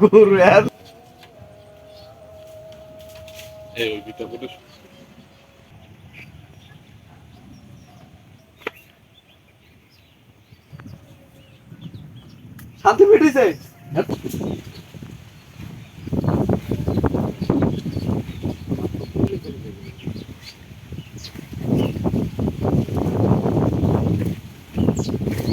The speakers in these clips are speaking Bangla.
গরু আর এই ওই বিটা। করে শান্তি পেটেছে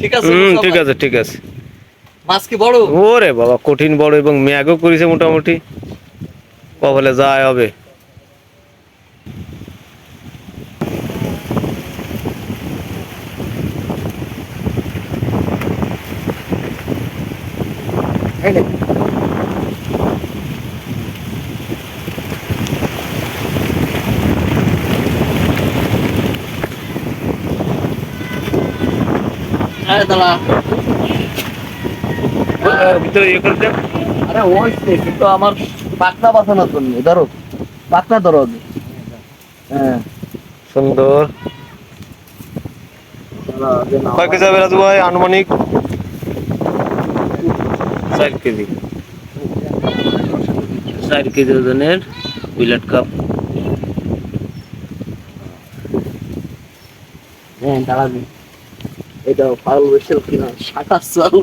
ঠিক আছে হুম ঠিক আছে ঠিক আছে। মাছ কি বড়? ওরে বাবা কঠিন বড় এবং ম্যাগও করেছে মোটামুটি। কবলে যায় হবে। আরে দাঁড়া ভিতরে ইয়ে করে দেন আরে ওই সে, কিন্তু আমার পাকনা বাঁচানোর জন্য। ধরো পাকনা ধরো আগে। হ্যাঁ। সুন্দর। কয় কেজি হবে রাজু ভাই আনুমানিক চার কেজি। চার কেজি ওজনের বিলেট কাপ। হ্যাঁ দাঁড়াবি এটা পাগল বসে কিনা সাতাশ চাল।